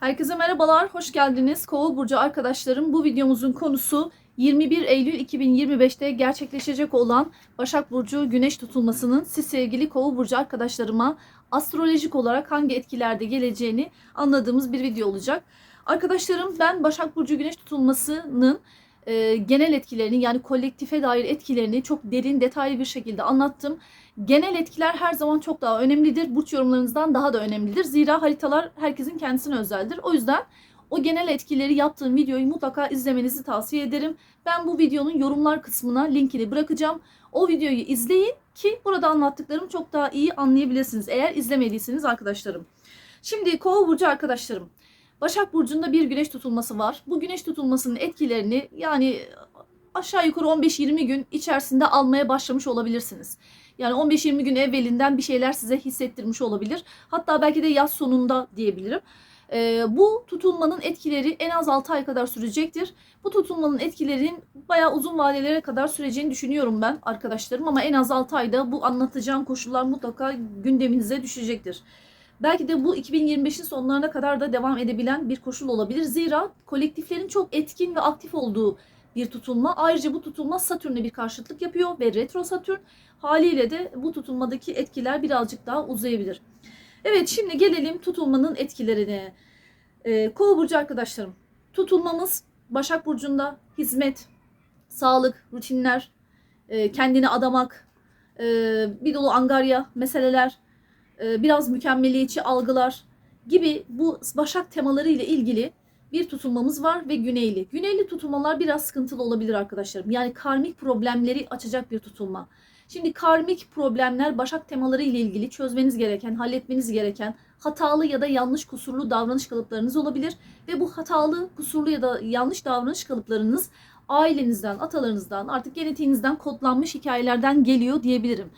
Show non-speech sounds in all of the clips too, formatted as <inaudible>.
Herkese merhabalar, hoş geldiniz. Kova Burcu arkadaşlarım bu videomuzun konusu 21 Eylül 2025'te gerçekleşecek olan Başak Burcu Güneş tutulmasının siz sevgili Kova Burcu arkadaşlarıma astrolojik olarak hangi etkilerde geleceğini anladığımız bir video olacak. Arkadaşlarım ben Başak Burcu Güneş tutulmasının e, genel etkilerini yani kolektife dair etkilerini çok derin detaylı bir şekilde anlattım. Genel etkiler her zaman çok daha önemlidir. Burç yorumlarınızdan daha da önemlidir. Zira haritalar herkesin kendisine özeldir. O yüzden o genel etkileri yaptığım videoyu mutlaka izlemenizi tavsiye ederim. Ben bu videonun yorumlar kısmına linkini bırakacağım. O videoyu izleyin ki burada anlattıklarımı çok daha iyi anlayabilirsiniz. Eğer izlemediyseniz arkadaşlarım. Şimdi Kova burcu arkadaşlarım. Başak burcunda bir güneş tutulması var. Bu güneş tutulmasının etkilerini yani aşağı yukarı 15-20 gün içerisinde almaya başlamış olabilirsiniz. Yani 15-20 gün evvelinden bir şeyler size hissettirmiş olabilir. Hatta belki de yaz sonunda diyebilirim. Ee, bu tutulmanın etkileri en az 6 ay kadar sürecektir. Bu tutulmanın etkilerinin bayağı uzun vadelere kadar süreceğini düşünüyorum ben arkadaşlarım. Ama en az 6 ayda bu anlatacağım koşullar mutlaka gündeminize düşecektir. Belki de bu 2025'in sonlarına kadar da devam edebilen bir koşul olabilir. Zira kolektiflerin çok etkin ve aktif olduğu bir tutulma. Ayrıca bu tutulma Satürn'le bir karşıtlık yapıyor ve retro Satürn haliyle de bu tutulmadaki etkiler birazcık daha uzayabilir. Evet şimdi gelelim tutulmanın etkilerine. Ee, Kova burcu arkadaşlarım. Tutulmamız Başak burcunda hizmet, sağlık, rutinler, e, kendini adamak, e, bir dolu angarya meseleler, biraz mükemmeliyetçi algılar gibi bu Başak temaları ile ilgili bir tutulmamız var ve güneyli. Güneyli tutulmalar biraz sıkıntılı olabilir arkadaşlarım. Yani karmik problemleri açacak bir tutulma. Şimdi karmik problemler Başak temaları ile ilgili çözmeniz gereken, halletmeniz gereken hatalı ya da yanlış kusurlu davranış kalıplarınız olabilir ve bu hatalı, kusurlu ya da yanlış davranış kalıplarınız ailenizden, atalarınızdan, artık genetiğinizden kodlanmış hikayelerden geliyor diyebilirim.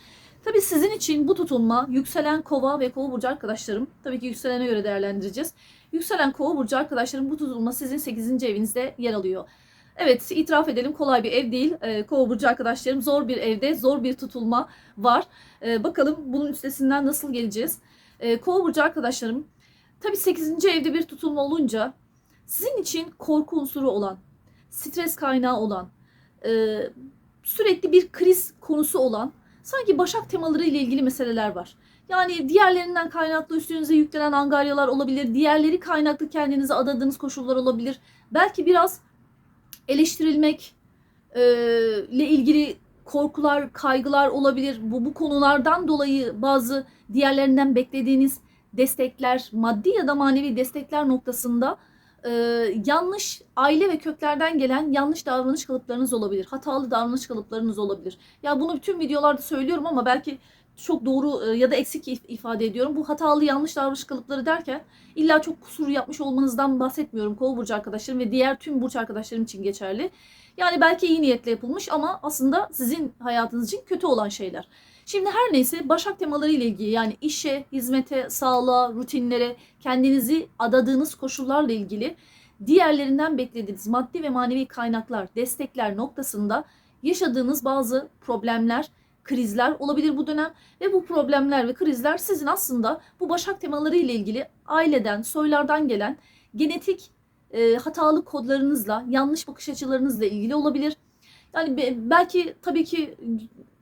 Tabii sizin için bu tutulma yükselen kova ve kova burcu arkadaşlarım, tabii ki yükselene göre değerlendireceğiz. Yükselen kova burcu arkadaşlarım bu tutulma sizin 8. evinizde yer alıyor. Evet itiraf edelim kolay bir ev değil. Ee, Kova burcu arkadaşlarım zor bir evde zor bir tutulma var. Ee, bakalım bunun üstesinden nasıl geleceğiz. Ee, Kova burcu arkadaşlarım tabii 8. evde bir tutulma olunca sizin için korku unsuru olan, stres kaynağı olan, e, sürekli bir kriz konusu olan sanki başak temaları ile ilgili meseleler var. Yani diğerlerinden kaynaklı üstünüze yüklenen angaryalar olabilir. Diğerleri kaynaklı kendinize adadığınız koşullar olabilir. Belki biraz eleştirilmek e, ile ilgili korkular, kaygılar olabilir. Bu, bu konulardan dolayı bazı diğerlerinden beklediğiniz destekler, maddi ya da manevi destekler noktasında e, yanlış aile ve köklerden gelen yanlış davranış kalıplarınız olabilir. Hatalı davranış kalıplarınız olabilir. Ya bunu bütün videolarda söylüyorum ama belki çok doğru e, ya da eksik if- ifade ediyorum. Bu hatalı yanlış davranış kalıpları derken illa çok kusur yapmış olmanızdan bahsetmiyorum. Kova burcu arkadaşlarım ve diğer tüm burç arkadaşlarım için geçerli. Yani belki iyi niyetle yapılmış ama aslında sizin hayatınız için kötü olan şeyler. Şimdi her neyse başak temaları ile ilgili yani işe, hizmete, sağlığa, rutinlere, kendinizi adadığınız koşullarla ilgili diğerlerinden beklediğiniz maddi ve manevi kaynaklar, destekler noktasında yaşadığınız bazı problemler, krizler olabilir bu dönem ve bu problemler ve krizler sizin aslında bu başak temaları ile ilgili aileden, soylardan gelen genetik e, hatalı kodlarınızla, yanlış bakış açılarınızla ilgili olabilir. Yani be- belki tabii ki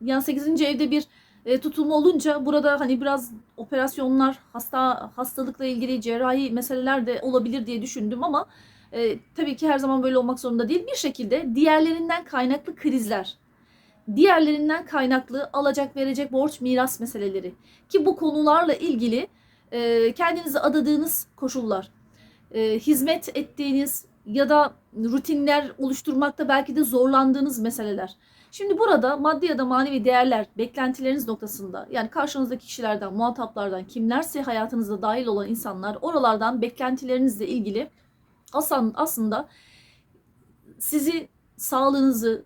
yani 8. evde bir e, tutulma olunca burada hani biraz operasyonlar, hasta hastalıkla ilgili cerrahi meseleler de olabilir diye düşündüm ama e, tabii ki her zaman böyle olmak zorunda değil. Bir şekilde diğerlerinden kaynaklı krizler, diğerlerinden kaynaklı alacak verecek borç miras meseleleri ki bu konularla ilgili e, kendinize adadığınız koşullar, e, hizmet ettiğiniz ya da rutinler oluşturmakta belki de zorlandığınız meseleler. Şimdi burada maddi ya da manevi değerler, beklentileriniz noktasında yani karşınızdaki kişilerden, muhataplardan, kimlerse hayatınızda dahil olan insanlar oralardan beklentilerinizle ilgili aslında, sizi, sağlığınızı,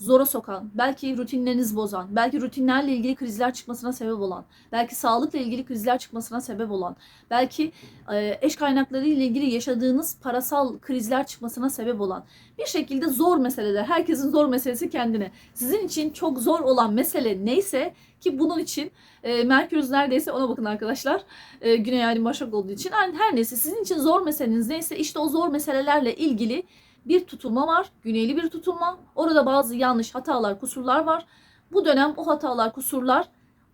zora sokan, belki rutinlerinizi bozan, belki rutinlerle ilgili krizler çıkmasına sebep olan, belki sağlıkla ilgili krizler çıkmasına sebep olan, belki e, eş kaynakları ile ilgili yaşadığınız parasal krizler çıkmasına sebep olan bir şekilde zor meseleler. Herkesin zor meselesi kendine. Sizin için çok zor olan mesele neyse ki bunun için e, Merkür'üz neredeyse ona bakın arkadaşlar. E, Güney Aydın Başak olduğu için. Yani her neyse sizin için zor meseleniz neyse işte o zor meselelerle ilgili bir tutulma var. Güneyli bir tutulma. Orada bazı yanlış hatalar, kusurlar var. Bu dönem o hatalar, kusurlar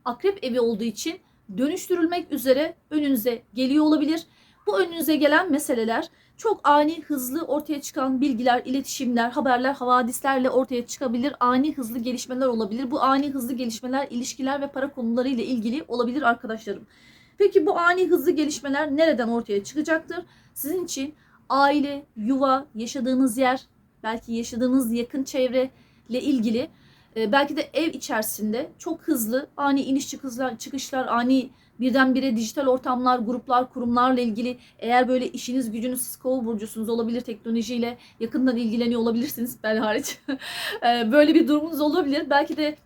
akrep evi olduğu için dönüştürülmek üzere önünüze geliyor olabilir. Bu önünüze gelen meseleler çok ani, hızlı ortaya çıkan bilgiler, iletişimler, haberler, havadislerle ortaya çıkabilir. Ani, hızlı gelişmeler olabilir. Bu ani, hızlı gelişmeler ilişkiler ve para konuları ile ilgili olabilir arkadaşlarım. Peki bu ani, hızlı gelişmeler nereden ortaya çıkacaktır? Sizin için aile, yuva, yaşadığınız yer, belki yaşadığınız yakın çevre ile ilgili e, belki de ev içerisinde çok hızlı ani iniş çıkışlar, çıkışlar ani birdenbire dijital ortamlar, gruplar, kurumlarla ilgili eğer böyle işiniz gücünüz siz kova burcusunuz olabilir teknolojiyle yakından ilgileniyor olabilirsiniz <laughs> ben hariç. E, böyle bir durumunuz olabilir. Belki de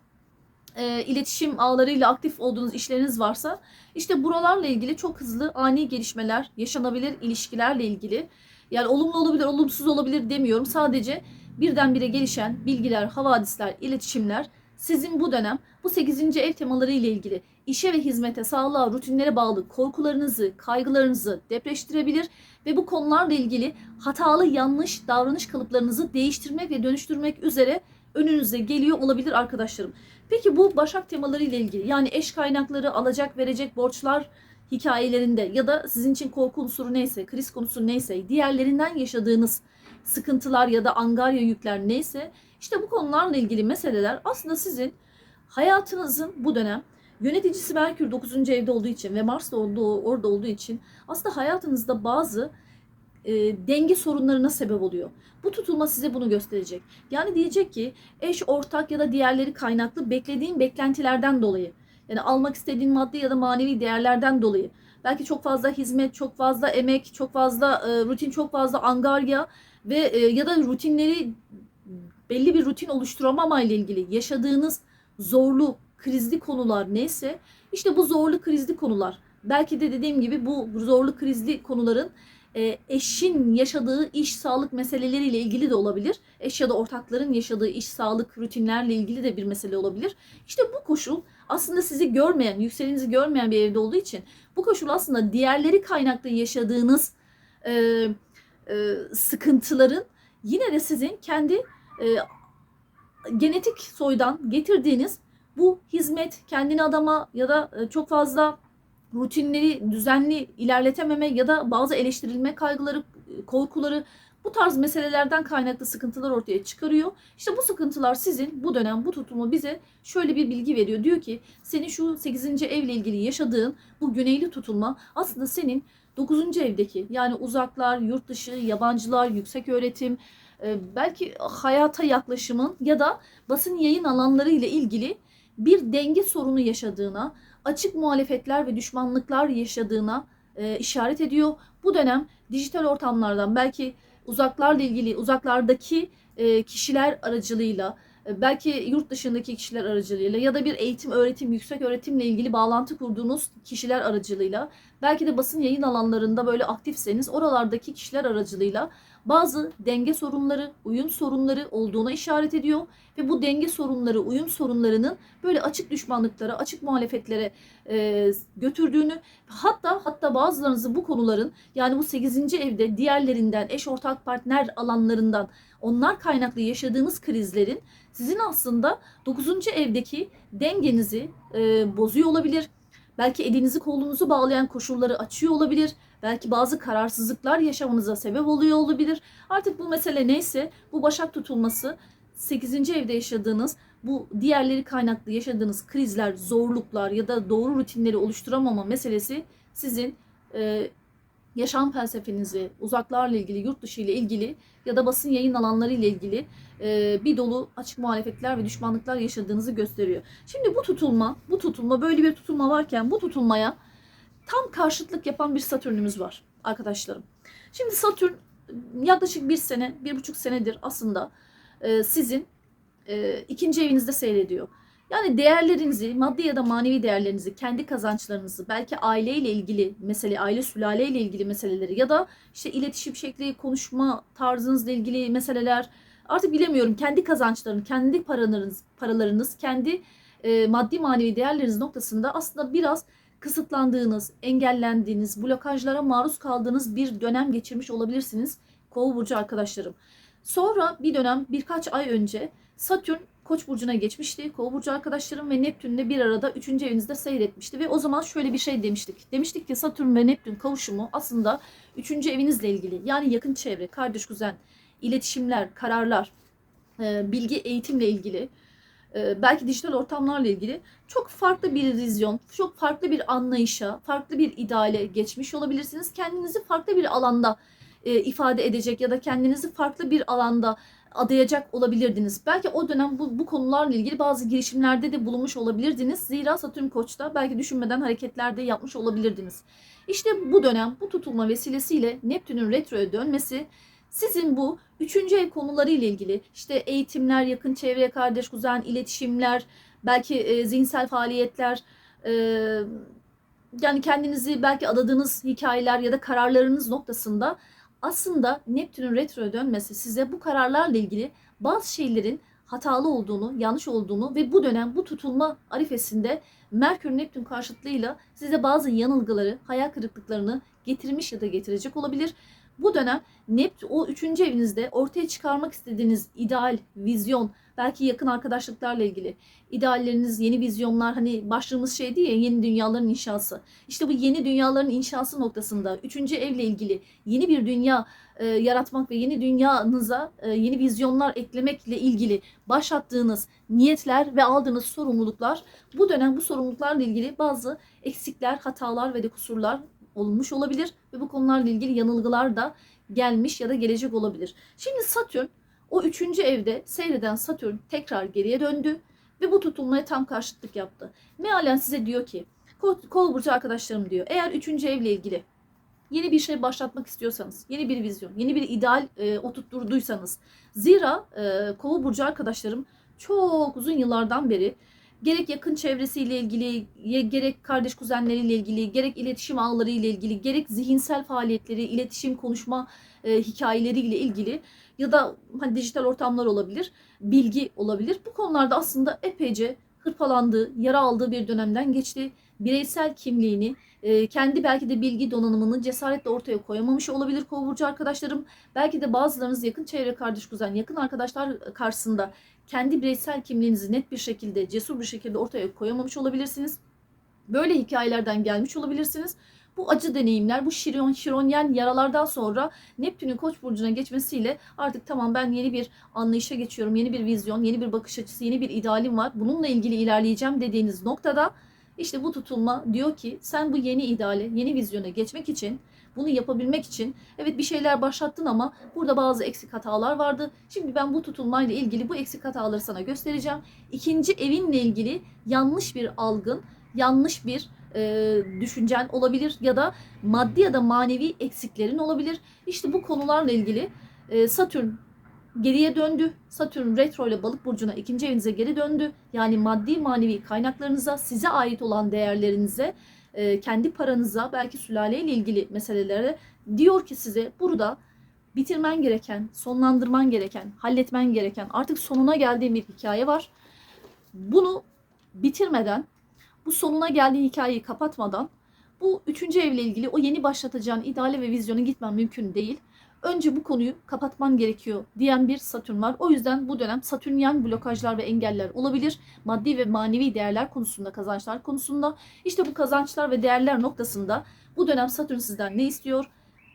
e, iletişim ağlarıyla aktif olduğunuz işleriniz varsa işte buralarla ilgili çok hızlı ani gelişmeler yaşanabilir ilişkilerle ilgili. Yani olumlu olabilir, olumsuz olabilir demiyorum. Sadece birdenbire gelişen bilgiler, havadisler, iletişimler sizin bu dönem bu 8. ev temaları ile ilgili işe ve hizmete, sağlığa, rutinlere bağlı korkularınızı, kaygılarınızı depreştirebilir ve bu konularla ilgili hatalı, yanlış davranış kalıplarınızı değiştirmek ve dönüştürmek üzere önünüze geliyor olabilir arkadaşlarım. Peki bu başak temaları ile ilgili yani eş kaynakları, alacak verecek borçlar hikayelerinde ya da sizin için korku unsuru neyse, kriz konusu neyse, diğerlerinden yaşadığınız sıkıntılar ya da angarya yükler neyse işte bu konularla ilgili meseleler aslında sizin hayatınızın bu dönem yöneticisi Merkür 9. evde olduğu için ve Mars da olduğu, orada olduğu için aslında hayatınızda bazı e, denge sorunlarına sebep oluyor. Bu tutulma size bunu gösterecek. Yani diyecek ki eş, ortak ya da diğerleri kaynaklı beklediğin beklentilerden dolayı yani almak istediğin maddi ya da manevi değerlerden dolayı belki çok fazla hizmet, çok fazla emek, çok fazla e, rutin, çok fazla angarya ve e, ya da rutinleri belli bir rutin oluşturamama ile ilgili yaşadığınız zorlu, krizli konular neyse işte bu zorlu krizli konular belki de dediğim gibi bu zorlu krizli konuların e, eşin yaşadığı iş sağlık meseleleriyle ilgili de olabilir. Eş ya da ortakların yaşadığı iş sağlık rutinlerle ilgili de bir mesele olabilir. İşte bu koşul aslında sizi görmeyen, yükselenizi görmeyen bir evde olduğu için bu koşul aslında diğerleri kaynaklı yaşadığınız e, e, sıkıntıların yine de sizin kendi e, genetik soydan getirdiğiniz bu hizmet kendini adama ya da e, çok fazla rutinleri düzenli ilerletememe ya da bazı eleştirilme kaygıları, korkuları bu tarz meselelerden kaynaklı sıkıntılar ortaya çıkarıyor. İşte bu sıkıntılar sizin bu dönem bu tutulma bize şöyle bir bilgi veriyor. Diyor ki senin şu 8. evle ilgili yaşadığın bu güneyli tutulma aslında senin 9. evdeki yani uzaklar, yurt dışı, yabancılar, yüksek öğretim, e, belki hayata yaklaşımın ya da basın yayın alanları ile ilgili bir denge sorunu yaşadığına, açık muhalefetler ve düşmanlıklar yaşadığına e, işaret ediyor. Bu dönem dijital ortamlardan belki uzaklarla ilgili uzaklardaki e, kişiler aracılığıyla e, belki yurt dışındaki kişiler aracılığıyla ya da bir eğitim, öğretim, yüksek öğretimle ilgili bağlantı kurduğunuz kişiler aracılığıyla belki de basın yayın alanlarında böyle aktifseniz oralardaki kişiler aracılığıyla bazı denge sorunları, uyum sorunları olduğuna işaret ediyor ve bu denge sorunları, uyum sorunlarının böyle açık düşmanlıklara, açık muhalefetlere e, götürdüğünü hatta hatta bazılarınızı bu konuların yani bu 8. evde diğerlerinden, eş ortak partner alanlarından onlar kaynaklı yaşadığınız krizlerin sizin aslında 9. evdeki dengenizi e, bozuyor olabilir. Belki elinizi kolunuzu bağlayan koşulları açıyor olabilir. Belki bazı kararsızlıklar yaşamanıza sebep oluyor olabilir. Artık bu mesele neyse bu başak tutulması 8. evde yaşadığınız bu diğerleri kaynaklı yaşadığınız krizler, zorluklar ya da doğru rutinleri oluşturamama meselesi sizin e, yaşam felsefenizi, uzaklarla ilgili, yurt dışı ile ilgili ya da basın yayın alanları ile ilgili e, bir dolu açık muhalefetler ve düşmanlıklar yaşadığınızı gösteriyor. Şimdi bu tutulma, bu tutulma böyle bir tutulma varken bu tutulmaya tam karşıtlık yapan bir Satürn'ümüz var arkadaşlarım. Şimdi Satürn yaklaşık bir sene, bir buçuk senedir aslında e, sizin e, ikinci evinizde seyrediyor. Yani değerlerinizi, maddi ya da manevi değerlerinizi, kendi kazançlarınızı, belki aileyle ilgili mesele, aile sülaleyle ilgili meseleleri ya da işte iletişim şekli, konuşma tarzınızla ilgili meseleler, artık bilemiyorum kendi kazançlarınız, kendi paralarınız, paralarınız, kendi e, maddi manevi değerleriniz noktasında aslında biraz kısıtlandığınız, engellendiğiniz, blokajlara maruz kaldığınız bir dönem geçirmiş olabilirsiniz Kova burcu arkadaşlarım. Sonra bir dönem birkaç ay önce Satürn Koç burcuna geçmişti. Kova burcu arkadaşlarım ve Neptün'le bir arada 3. evinizde seyretmişti ve o zaman şöyle bir şey demiştik. Demiştik ki Satürn ve Neptün kavuşumu aslında 3. evinizle ilgili. Yani yakın çevre, kardeş kuzen, iletişimler, kararlar, e, bilgi eğitimle ilgili, belki dijital ortamlarla ilgili çok farklı bir vizyon, çok farklı bir anlayışa, farklı bir ideale geçmiş olabilirsiniz. Kendinizi farklı bir alanda e, ifade edecek ya da kendinizi farklı bir alanda adayacak olabilirdiniz. Belki o dönem bu, bu konularla ilgili bazı girişimlerde de bulunmuş olabilirdiniz. Zira Satürn Koç'ta belki düşünmeden hareketlerde yapmış olabilirdiniz. İşte bu dönem bu tutulma vesilesiyle Neptün'ün retroya dönmesi sizin bu üçüncü ev konuları ile ilgili işte eğitimler, yakın çevre, kardeş kuzen, iletişimler, belki e, zihinsel faaliyetler, e, yani kendinizi belki adadığınız hikayeler ya da kararlarınız noktasında aslında Neptün'ün retroya dönmesi size bu kararlarla ilgili bazı şeylerin hatalı olduğunu, yanlış olduğunu ve bu dönem bu tutulma arifesinde Merkür Neptün karşıtlığıyla size bazı yanılgıları, hayal kırıklıklarını getirmiş ya da getirecek olabilir. Bu dönem Neptün o üçüncü evinizde ortaya çıkarmak istediğiniz ideal, vizyon, belki yakın arkadaşlıklarla ilgili idealleriniz, yeni vizyonlar hani başlığımız şey değil ya yeni dünyaların inşası. İşte bu yeni dünyaların inşası noktasında üçüncü evle ilgili yeni bir dünya e, yaratmak ve yeni dünyanıza e, yeni vizyonlar eklemekle ilgili başlattığınız niyetler ve aldığınız sorumluluklar bu dönem bu sorumluluklarla ilgili bazı eksikler, hatalar ve de kusurlar olmuş olabilir ve bu konularla ilgili yanılgılar da gelmiş ya da gelecek olabilir. Şimdi Satürn o üçüncü evde seyreden Satürn tekrar geriye döndü ve bu tutulmaya tam karşıtlık yaptı. Mealen size diyor ki Ko- Kol burcu arkadaşlarım diyor eğer üçüncü evle ilgili yeni bir şey başlatmak istiyorsanız, yeni bir vizyon, yeni bir ideal e, oturtturduysanız. Zira e, Kova burcu arkadaşlarım çok uzun yıllardan beri gerek yakın çevresiyle ilgili, gerek kardeş kuzenleriyle ilgili, gerek iletişim ağları ile ilgili, gerek zihinsel faaliyetleri, iletişim, konuşma e, hikayeleriyle ilgili ya da hani dijital ortamlar olabilir, bilgi olabilir. Bu konularda aslında epeyce hırpalandığı, yara aldığı bir dönemden geçti. Bireysel kimliğini, e, kendi belki de bilgi donanımını cesaretle ortaya koyamamış olabilir kova burcu arkadaşlarım. Belki de bazılarınız yakın çevre kardeş kuzen, yakın arkadaşlar karşısında kendi bireysel kimliğinizi net bir şekilde, cesur bir şekilde ortaya koyamamış olabilirsiniz. Böyle hikayelerden gelmiş olabilirsiniz. Bu acı deneyimler, bu şiron şironyen yaralardan sonra Neptün'ün Koç burcuna geçmesiyle artık tamam ben yeni bir anlayışa geçiyorum, yeni bir vizyon, yeni bir bakış açısı, yeni bir idealim var. Bununla ilgili ilerleyeceğim dediğiniz noktada işte bu tutulma diyor ki sen bu yeni ideale, yeni vizyona geçmek için, bunu yapabilmek için evet bir şeyler başlattın ama burada bazı eksik hatalar vardı. Şimdi ben bu tutulmayla ilgili bu eksik hataları sana göstereceğim. İkinci evinle ilgili yanlış bir algın, yanlış bir e, düşüncen olabilir ya da maddi ya da manevi eksiklerin olabilir. İşte bu konularla ilgili e, Satürn geriye döndü. Satürn retro ile balık burcuna ikinci evinize geri döndü. Yani maddi manevi kaynaklarınıza, size ait olan değerlerinize, e, kendi paranıza, belki sülaleyle ilgili meselelere diyor ki size burada bitirmen gereken, sonlandırman gereken, halletmen gereken artık sonuna geldiğim bir hikaye var. Bunu bitirmeden, bu sonuna geldiği hikayeyi kapatmadan bu üçüncü evle ilgili o yeni başlatacağın ideale ve vizyona gitmen mümkün değil önce bu konuyu kapatman gerekiyor diyen bir Satürn var. O yüzden bu dönem Satürnyen blokajlar ve engeller olabilir. Maddi ve manevi değerler konusunda, kazançlar konusunda. İşte bu kazançlar ve değerler noktasında bu dönem Satürn sizden ne istiyor?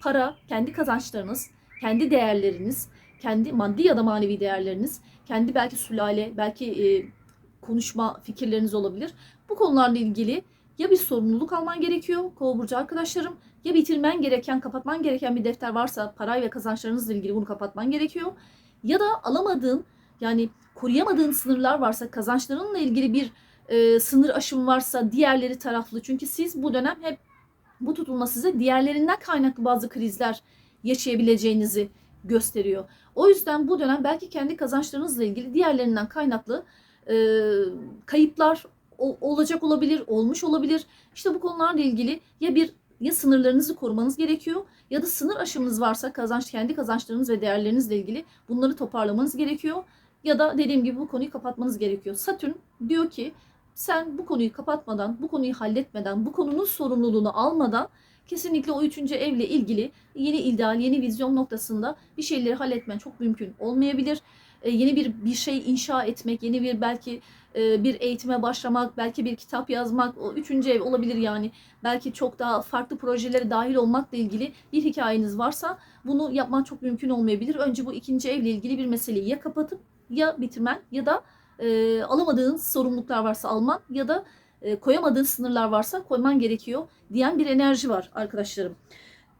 Para, kendi kazançlarınız, kendi değerleriniz, kendi maddi ya da manevi değerleriniz, kendi belki sülale, belki e, konuşma fikirleriniz olabilir. Bu konularla ilgili ya bir sorumluluk alman gerekiyor Kova burcu arkadaşlarım ya bitirmen gereken, kapatman gereken bir defter varsa parayla ve kazançlarınızla ilgili bunu kapatman gerekiyor. Ya da alamadığın yani koruyamadığın sınırlar varsa kazançlarınla ilgili bir e, sınır aşımı varsa diğerleri taraflı. Çünkü siz bu dönem hep bu tutulma size diğerlerinden kaynaklı bazı krizler yaşayabileceğinizi gösteriyor. O yüzden bu dönem belki kendi kazançlarınızla ilgili diğerlerinden kaynaklı e, kayıplar olacak olabilir, olmuş olabilir. İşte bu konularla ilgili ya bir ya sınırlarınızı korumanız gerekiyor ya da sınır aşımınız varsa kazanç kendi kazançlarınız ve değerlerinizle ilgili bunları toparlamanız gerekiyor. Ya da dediğim gibi bu konuyu kapatmanız gerekiyor. Satürn diyor ki sen bu konuyu kapatmadan, bu konuyu halletmeden, bu konunun sorumluluğunu almadan kesinlikle o üçüncü evle ilgili yeni ideal, yeni vizyon noktasında bir şeyleri halletmen çok mümkün olmayabilir. E, yeni bir bir şey inşa etmek, yeni bir belki bir eğitime başlamak, belki bir kitap yazmak, o üçüncü ev olabilir yani. Belki çok daha farklı projelere dahil olmakla ilgili bir hikayeniz varsa bunu yapman çok mümkün olmayabilir. Önce bu ikinci evle ilgili bir meseleyi ya kapatıp ya bitirmen ya da e, alamadığın sorumluluklar varsa alman ya da e, koyamadığın sınırlar varsa koyman gerekiyor diyen bir enerji var arkadaşlarım.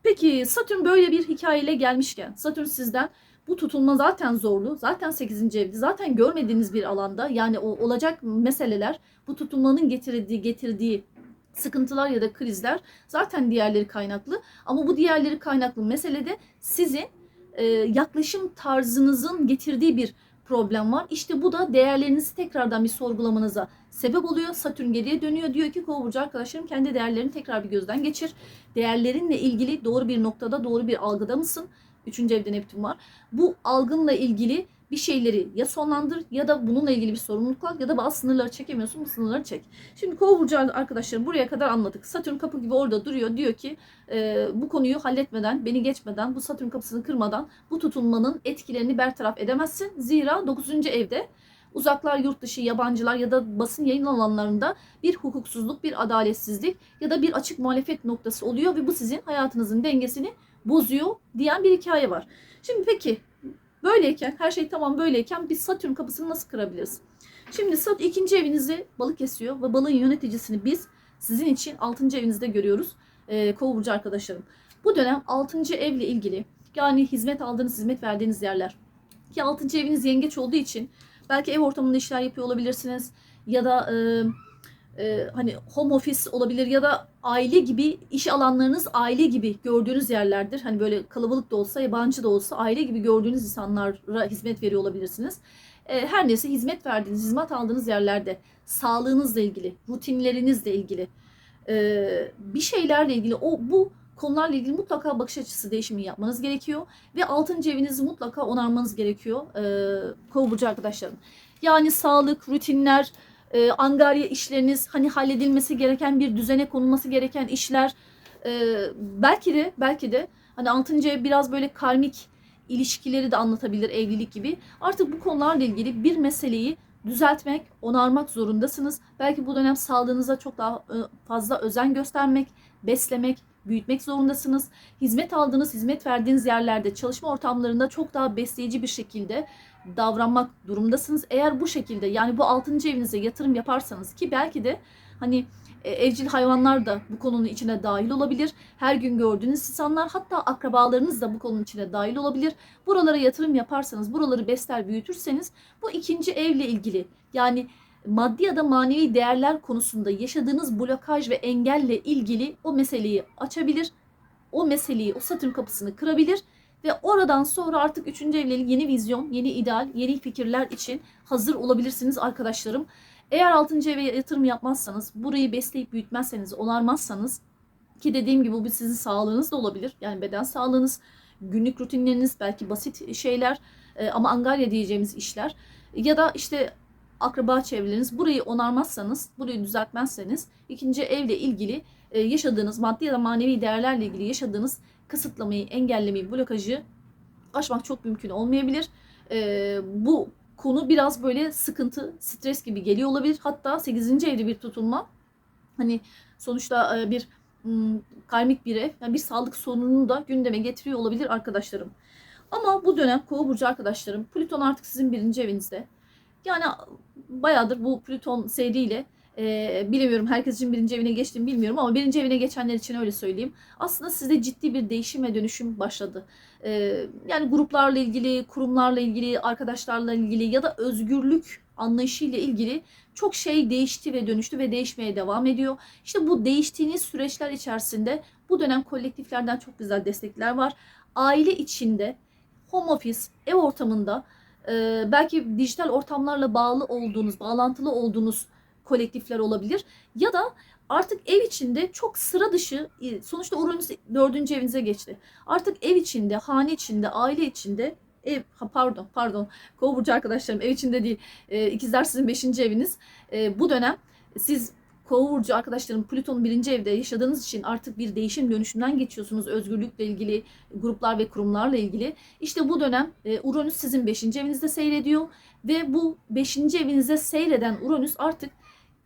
Peki Satürn böyle bir hikayeyle gelmişken Satürn sizden bu tutulma zaten zorlu. Zaten 8. evde. Zaten görmediğiniz bir alanda. Yani o olacak meseleler bu tutulmanın getirdiği getirdiği sıkıntılar ya da krizler zaten diğerleri kaynaklı. Ama bu diğerleri kaynaklı meselede sizin e, yaklaşım tarzınızın getirdiği bir problem var. İşte bu da değerlerinizi tekrardan bir sorgulamanıza sebep oluyor. Satürn geriye dönüyor. Diyor ki Kova burcu arkadaşlarım kendi değerlerini tekrar bir gözden geçir. Değerlerinle ilgili doğru bir noktada, doğru bir algıda mısın? Üçüncü evde Neptün var. Bu algınla ilgili bir şeyleri ya sonlandır ya da bununla ilgili bir sorumluluk al ya da bazı sınırları çekemiyorsun bu sınırları çek. Şimdi Kova burcu arkadaşlarım buraya kadar anladık. Satürn kapı gibi orada duruyor. Diyor ki e, bu konuyu halletmeden, beni geçmeden, bu Satürn kapısını kırmadan bu tutulmanın etkilerini bertaraf edemezsin. Zira 9. evde uzaklar, yurt dışı, yabancılar ya da basın yayın alanlarında bir hukuksuzluk, bir adaletsizlik ya da bir açık muhalefet noktası oluyor ve bu sizin hayatınızın dengesini bozuyor diyen bir hikaye var. Şimdi peki böyleyken her şey tamam böyleyken biz Satürn kapısını nasıl kırabiliriz? Şimdi Sat ikinci evinizi balık kesiyor ve balığın yöneticisini biz sizin için 6. evinizde görüyoruz. Kova burcu arkadaşlarım. Bu dönem 6. evle ilgili yani hizmet aldığınız, hizmet verdiğiniz yerler. Ki 6. eviniz yengeç olduğu için belki ev ortamında işler yapıyor olabilirsiniz ya da e, e, hani home office olabilir ya da aile gibi iş alanlarınız aile gibi gördüğünüz yerlerdir. Hani böyle kalabalık da olsa yabancı da olsa aile gibi gördüğünüz insanlara hizmet veriyor olabilirsiniz. E, her neyse hizmet verdiğiniz, hizmet aldığınız yerlerde sağlığınızla ilgili, rutinlerinizle ilgili e, bir şeylerle ilgili o bu konularla ilgili mutlaka bakış açısı değişimi yapmanız gerekiyor ve 6. evinizi mutlaka onarmanız gerekiyor e, Kova burcu arkadaşlarım. Yani sağlık, rutinler, e, angarya işleriniz, hani halledilmesi gereken bir düzene konulması gereken işler, e, belki de belki de hani 6. ev biraz böyle karmik ilişkileri de anlatabilir evlilik gibi. Artık bu konularla ilgili bir meseleyi düzeltmek, onarmak zorundasınız. Belki bu dönem sağlığınıza çok daha e, fazla özen göstermek, beslemek, büyütmek zorundasınız. Hizmet aldığınız, hizmet verdiğiniz yerlerde, çalışma ortamlarında çok daha besleyici bir şekilde davranmak durumdasınız. Eğer bu şekilde yani bu 6. evinize yatırım yaparsanız ki belki de hani e, evcil hayvanlar da bu konunun içine dahil olabilir. Her gün gördüğünüz insanlar hatta akrabalarınız da bu konunun içine dahil olabilir. Buralara yatırım yaparsanız, buraları besler büyütürseniz bu ikinci evle ilgili yani maddi ya da manevi değerler konusunda yaşadığınız blokaj ve engelle ilgili o meseleyi açabilir. O meseleyi, o satürn kapısını kırabilir ve oradan sonra artık üçüncü evle ilgili yeni vizyon, yeni ideal, yeni fikirler için hazır olabilirsiniz arkadaşlarım. Eğer 6. eve yatırım yapmazsanız, burayı besleyip büyütmezseniz, onarmazsanız ki dediğim gibi bu sizin sağlığınız da olabilir. Yani beden sağlığınız, günlük rutinleriniz, belki basit şeyler e, ama angarya diyeceğimiz işler ya da işte akraba çevreleriniz burayı onarmazsanız, burayı düzeltmezseniz ikinci evle ilgili e, yaşadığınız maddi ya da manevi değerlerle ilgili yaşadığınız kısıtlamayı, engellemeyi, blokajı aşmak çok mümkün olmayabilir. E, bu konu biraz böyle sıkıntı, stres gibi geliyor olabilir. Hatta 8. evde bir tutulma. Hani sonuçta e, bir m, karmik bir ev, yani bir sağlık sorununu da gündeme getiriyor olabilir arkadaşlarım. Ama bu dönem Kova burcu arkadaşlarım, Plüton artık sizin birinci evinizde. Yani bayağıdır bu Plüton seriyle e, bilmiyorum herkes için birinci evine geçtiğimi bilmiyorum ama birinci evine geçenler için öyle söyleyeyim. Aslında sizde ciddi bir değişim ve dönüşüm başladı. E, yani gruplarla ilgili, kurumlarla ilgili, arkadaşlarla ilgili ya da özgürlük anlayışıyla ilgili çok şey değişti ve dönüştü ve değişmeye devam ediyor. İşte bu değiştiğiniz süreçler içerisinde bu dönem kolektiflerden çok güzel destekler var. Aile içinde home office, ev ortamında e, belki dijital ortamlarla bağlı olduğunuz, bağlantılı olduğunuz kolektifler olabilir. Ya da artık ev içinde çok sıra dışı, e, sonuçta Uranüs dördüncü evinize geçti. Artık ev içinde, hane içinde, aile içinde, ev, ha pardon, pardon, Kova arkadaşlarım ev içinde değil, e, ikizler sizin beşinci eviniz. E, bu dönem siz Kova burcu arkadaşlarım Plüton birinci evde yaşadığınız için artık bir değişim dönüşümden geçiyorsunuz. Özgürlükle ilgili, gruplar ve kurumlarla ilgili. İşte bu dönem e, Uranüs sizin 5. evinizde seyrediyor ve bu 5. evinize seyreden Uranüs artık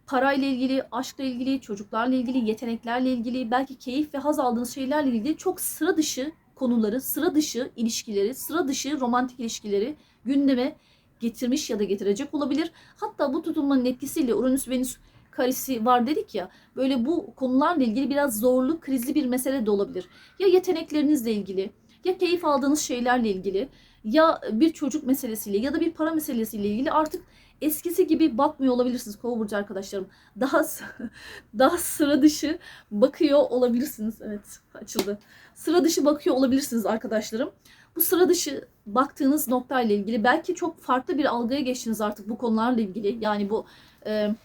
parayla ilgili, aşkla ilgili, çocuklarla ilgili, yeteneklerle ilgili, belki keyif ve haz aldığınız şeylerle ilgili çok sıra dışı konuları, sıra dışı ilişkileri, sıra dışı romantik ilişkileri gündeme getirmiş ya da getirecek olabilir. Hatta bu tutulmanın etkisiyle Uranüs-Venüs karesi var dedik ya. Böyle bu konularla ilgili biraz zorlu, krizli bir mesele de olabilir. Ya yeteneklerinizle ilgili, ya keyif aldığınız şeylerle ilgili, ya bir çocuk meselesiyle ya da bir para meselesiyle ilgili artık eskisi gibi bakmıyor olabilirsiniz Kova burcu arkadaşlarım. Daha <laughs> daha sıra dışı bakıyor olabilirsiniz. Evet, açıldı. Sıra dışı bakıyor olabilirsiniz arkadaşlarım. Bu sıra dışı baktığınız noktayla ilgili belki çok farklı bir algıya geçtiniz artık bu konularla ilgili. Yani bu e,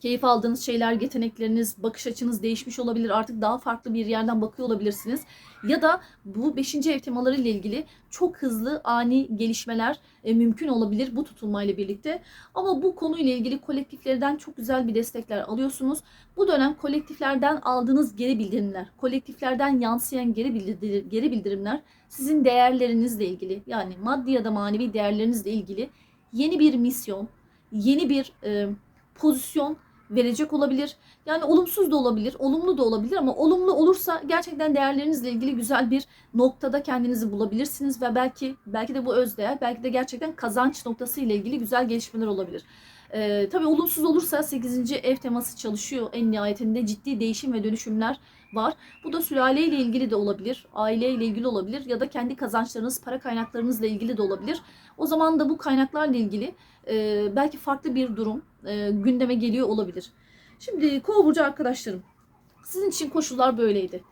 keyif aldığınız şeyler, yetenekleriniz, bakış açınız değişmiş olabilir. Artık daha farklı bir yerden bakıyor olabilirsiniz. Ya da bu 5. ev temaları ile ilgili çok hızlı ani gelişmeler e, mümkün olabilir bu tutulmayla birlikte. Ama bu konuyla ilgili kolektiflerden çok güzel bir destekler alıyorsunuz. Bu dönem kolektiflerden aldığınız geri bildirimler, kolektiflerden yansıyan geri, bildir geri bildirimler sizin değerlerinizle ilgili yani maddi ya da manevi değerlerinizle ilgili yeni bir misyon, yeni bir e, pozisyon verecek olabilir. Yani olumsuz da olabilir, olumlu da olabilir ama olumlu olursa gerçekten değerlerinizle ilgili güzel bir noktada kendinizi bulabilirsiniz ve belki belki de bu özdeğer, belki de gerçekten kazanç noktası ile ilgili güzel gelişmeler olabilir. Ee, tabii olumsuz olursa 8. ev teması çalışıyor en nihayetinde ciddi değişim ve dönüşümler var. Bu da sülaleyle ilgili de olabilir, aileyle ilgili olabilir ya da kendi kazançlarınız, para kaynaklarınızla ilgili de olabilir. O zaman da bu kaynaklarla ilgili e, belki farklı bir durum e, gündeme geliyor olabilir. Şimdi Kova burcu arkadaşlarım, sizin için koşullar böyleydi.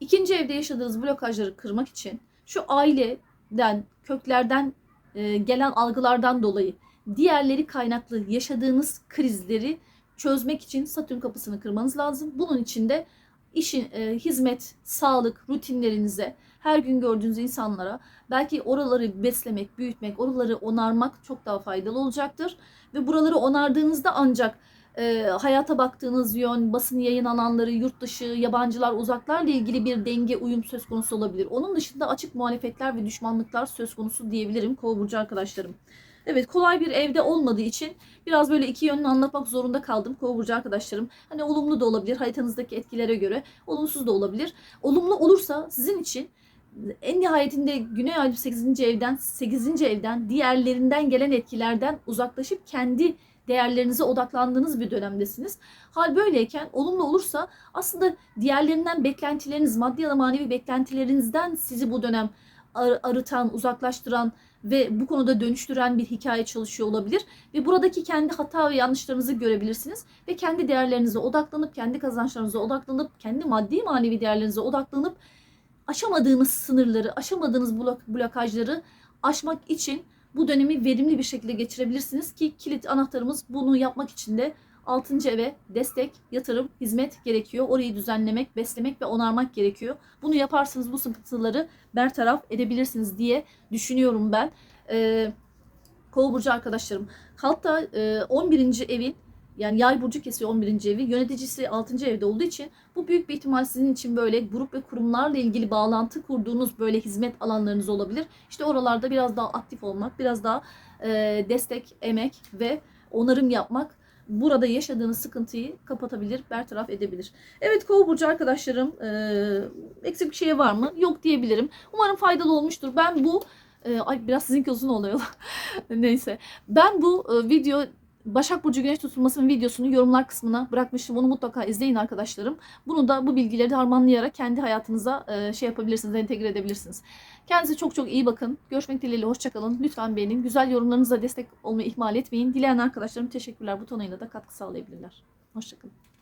İkinci evde yaşadığınız blokajları kırmak için şu aileden, köklerden e, gelen algılardan dolayı diğerleri kaynaklı yaşadığınız krizleri çözmek için Satürn kapısını kırmanız lazım. Bunun için de işin e, hizmet, sağlık, rutinlerinize, her gün gördüğünüz insanlara belki oraları beslemek, büyütmek, oraları onarmak çok daha faydalı olacaktır. Ve buraları onardığınızda ancak e, hayata baktığınız yön, basın yayın alanları, yurt dışı, yabancılar, uzaklarla ilgili bir denge, uyum söz konusu olabilir. Onun dışında açık muhalefetler ve düşmanlıklar söz konusu diyebilirim Kova burcu arkadaşlarım. Evet kolay bir evde olmadığı için biraz böyle iki yönünü anlatmak zorunda kaldım Kova burcu arkadaşlarım. Hani olumlu da olabilir haritanızdaki etkilere göre, olumsuz da olabilir. Olumlu olursa sizin için en nihayetinde Güney Ay 8. evden 8. evden diğerlerinden gelen etkilerden uzaklaşıp kendi değerlerinize odaklandığınız bir dönemdesiniz. Hal böyleyken olumlu olursa aslında diğerlerinden beklentileriniz, maddi ya da manevi beklentilerinizden sizi bu dönem ar- arıtan, uzaklaştıran ve bu konuda dönüştüren bir hikaye çalışıyor olabilir. Ve buradaki kendi hata ve yanlışlarınızı görebilirsiniz. Ve kendi değerlerinize odaklanıp, kendi kazançlarınıza odaklanıp, kendi maddi manevi değerlerinize odaklanıp aşamadığınız sınırları, aşamadığınız blok, blokajları aşmak için bu dönemi verimli bir şekilde geçirebilirsiniz ki kilit anahtarımız bunu yapmak için de 6. eve destek, yatırım, hizmet gerekiyor. Orayı düzenlemek, beslemek ve onarmak gerekiyor. Bunu yaparsanız bu sıkıntıları bertaraf edebilirsiniz diye düşünüyorum ben. Ee, Kova burcu arkadaşlarım. Hatta e, 11. evin yani yay burcu kesiyor 11. evi. Yöneticisi 6. evde olduğu için bu büyük bir ihtimal sizin için böyle grup ve kurumlarla ilgili bağlantı kurduğunuz böyle hizmet alanlarınız olabilir. İşte oralarda biraz daha aktif olmak, biraz daha e, destek, emek ve onarım yapmak burada yaşadığınız sıkıntıyı kapatabilir, bertaraf edebilir. Evet Kova burcu arkadaşlarım, e, eksik bir şey var mı? Yok diyebilirim. Umarım faydalı olmuştur. Ben bu e, ay biraz sizinki uzun oluyor. <laughs> Neyse. Ben bu e, video Başak Burcu Güneş tutulmasının videosunu yorumlar kısmına bırakmıştım. Onu mutlaka izleyin arkadaşlarım. Bunu da bu bilgileri de harmanlayarak kendi hayatınıza e, şey yapabilirsiniz, entegre edebilirsiniz. Kendinize çok çok iyi bakın. Görüşmek dileğiyle hoşçakalın. Lütfen beğenin. Güzel yorumlarınızla destek olmayı ihmal etmeyin. Dileyen arkadaşlarım teşekkürler butonuyla da katkı sağlayabilirler. Hoşçakalın.